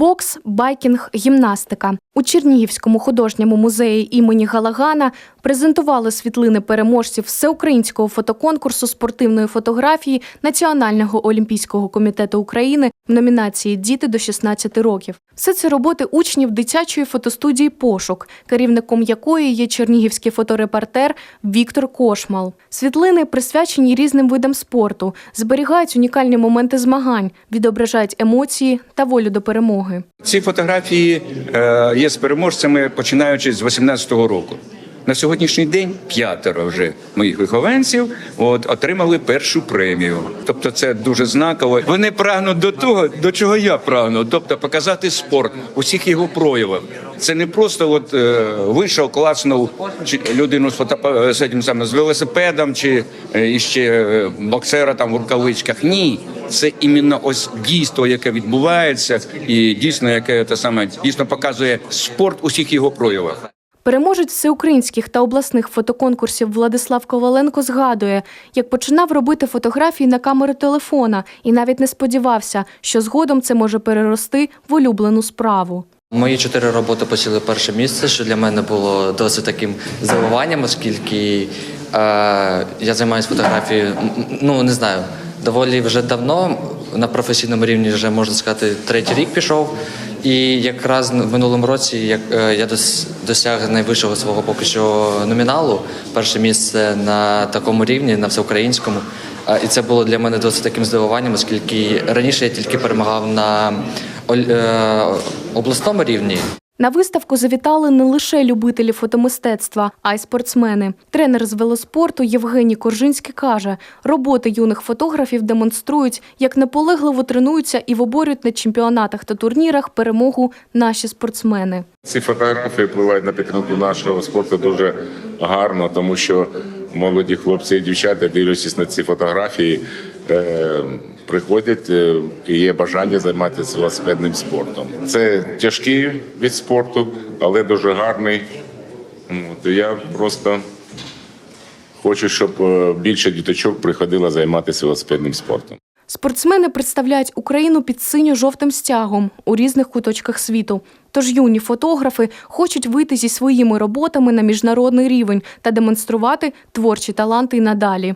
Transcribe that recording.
Бокс, байкінг, гімнастика у Чернігівському художньому музеї імені Галагана презентували світлини переможців всеукраїнського фотоконкурсу спортивної фотографії Національного олімпійського комітету України в номінації Діти до 16 років. Все це роботи учнів дитячої фотостудії Пошук, керівником якої є чернігівський фоторепортер Віктор Кошмал. Світлини присвячені різним видам спорту, зберігають унікальні моменти змагань, відображають емоції та волю до перемоги. Ці фотографії е, є з переможцями починаючи з 18-го року. На сьогоднішній день п'ятеро вже моїх вихованців от, отримали першу премію. Тобто це дуже знаково. Вони прагнуть до того, до чого я прагну, тобто показати спорт у всіх його проявах. Це не просто от е, вийшов, чи людину з фотоапа- з цим самим з велосипедом, чи е, іще е, боксера там в рукавичках. Ні, це іменно ось дійство, яке відбувається, і дійсно, яке те саме дійсно показує спорт у всіх його проявах. Переможець всеукраїнських та обласних фотоконкурсів Владислав Коваленко згадує, як починав робити фотографії на камеру телефона і навіть не сподівався, що згодом це може перерости в улюблену справу. Мої чотири роботи посіли перше місце, що для мене було досить таким здивуванням, оскільки е, я займаюся фотографією, ну не знаю, доволі вже давно на професійному рівні вже можна сказати, третій рік пішов. І якраз в минулому році як е, я дос- досяг найвищого свого поки що номіналу, перше місце на такому рівні, на всеукраїнському. І це було для мене досить таким здивуванням, оскільки раніше я тільки перемагав на е, обласному рівні. На виставку завітали не лише любителі фотомистецтва, а й спортсмени. Тренер з велоспорту Євгеній Коржинський каже, роботи юних фотографів демонструють, як наполегливо тренуються і виборюють на чемпіонатах та турнірах перемогу наші спортсмени. Ці фотографії впливають на підтримку нашого спорту дуже гарно, тому що молоді хлопці і дівчата, дивлячись на ці фотографії, е, приходять е, і є бажання займатися велосипедним спортом. Це тяжкий від спорту, але дуже гарний. Я просто хочу, щоб е, більше діточок приходило займатися велосипедним спортом. Спортсмени представляють Україну під синьо-жовтим стягом у різних куточках світу. Тож юні фотографи хочуть вийти зі своїми роботами на міжнародний рівень та демонструвати творчі таланти й надалі.